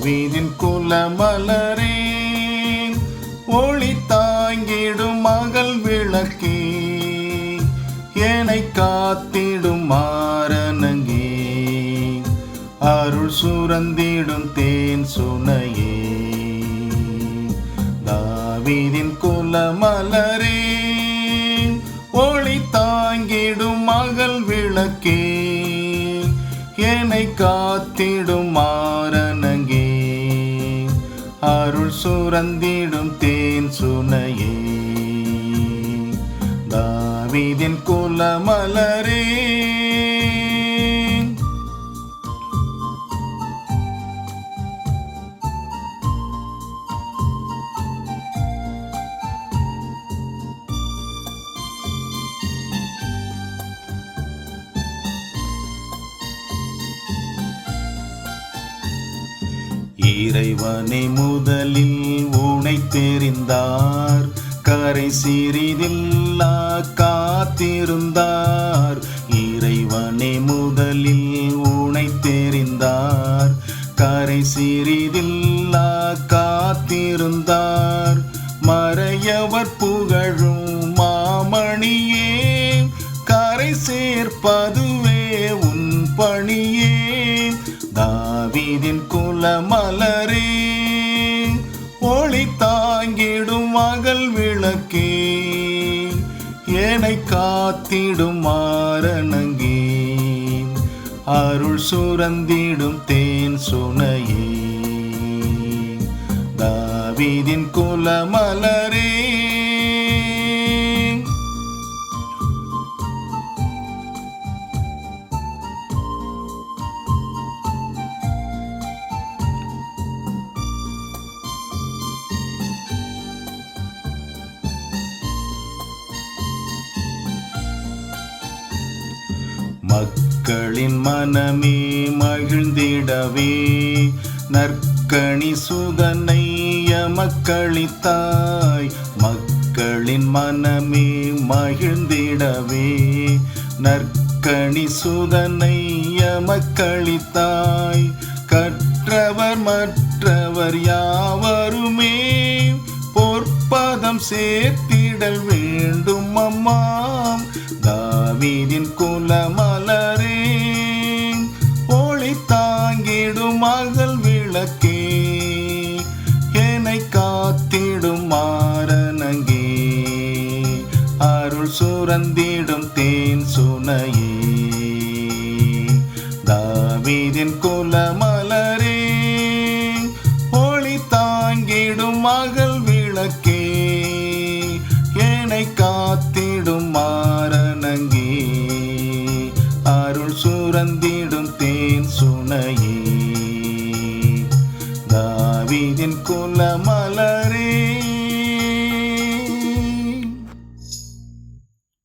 தாவீதின் குலமலரே ஒளி தாங்கிடும் மகள் விளக்கே. என்னை காத்திடும் மாறனங்கே. அருள் சுரந்திடும் தேன் சுனையே. தாவீதின் குலமலரே ஒளி தாங்கிடும் மகள் விளக்கே. என்னை காத்திடும் மாற அருள் சுரந்திடும் தேன் சுனையே. தாவிதின் குலமலரே. இறைவனை முதலில் உனை தெரிந்தார். கரை சிறிதில்லா காத்திருந்தார். இறைவனை முதலில் உனை தெரிந்தார். கரை சிறிதில்லா காத்திருந்தார். மறையவர் புகழும் மாமணியே கரை சேர்ப்பதுவே உன் பணியே. தாவிதின் குலமலரே ஒளி தாங்கிடும் மகள் விளக்கே ஏனை காத்திடும் மாரணங்கே அருள் சுரந்திடும் தேன் சுனையே. தாவீதின் குலமலரே மக்களின் மனமே மகிழ்ந்திடவே. நற்கணி சுதனை எமக்களித்தாய் மக்களின் மனமே மகிழ்ந்திடவே. நற்கணி சுதனை எமக்களித்தாய் கற்றவர் மற்றவர் யாவருமே. பொற்பதம் சேர்த்திடல் வேண்டும் அம்மா. துறந்திடும் தேன் சுனையே. தாவீதின் குலமலரே ஒளி தாங்கிடும் மகள் விளக்கே என்னை காத்திடும் மாரணங்கே அருள் சுரந்திடும் தேன் சுனையே. தாவீதின் குலமலரே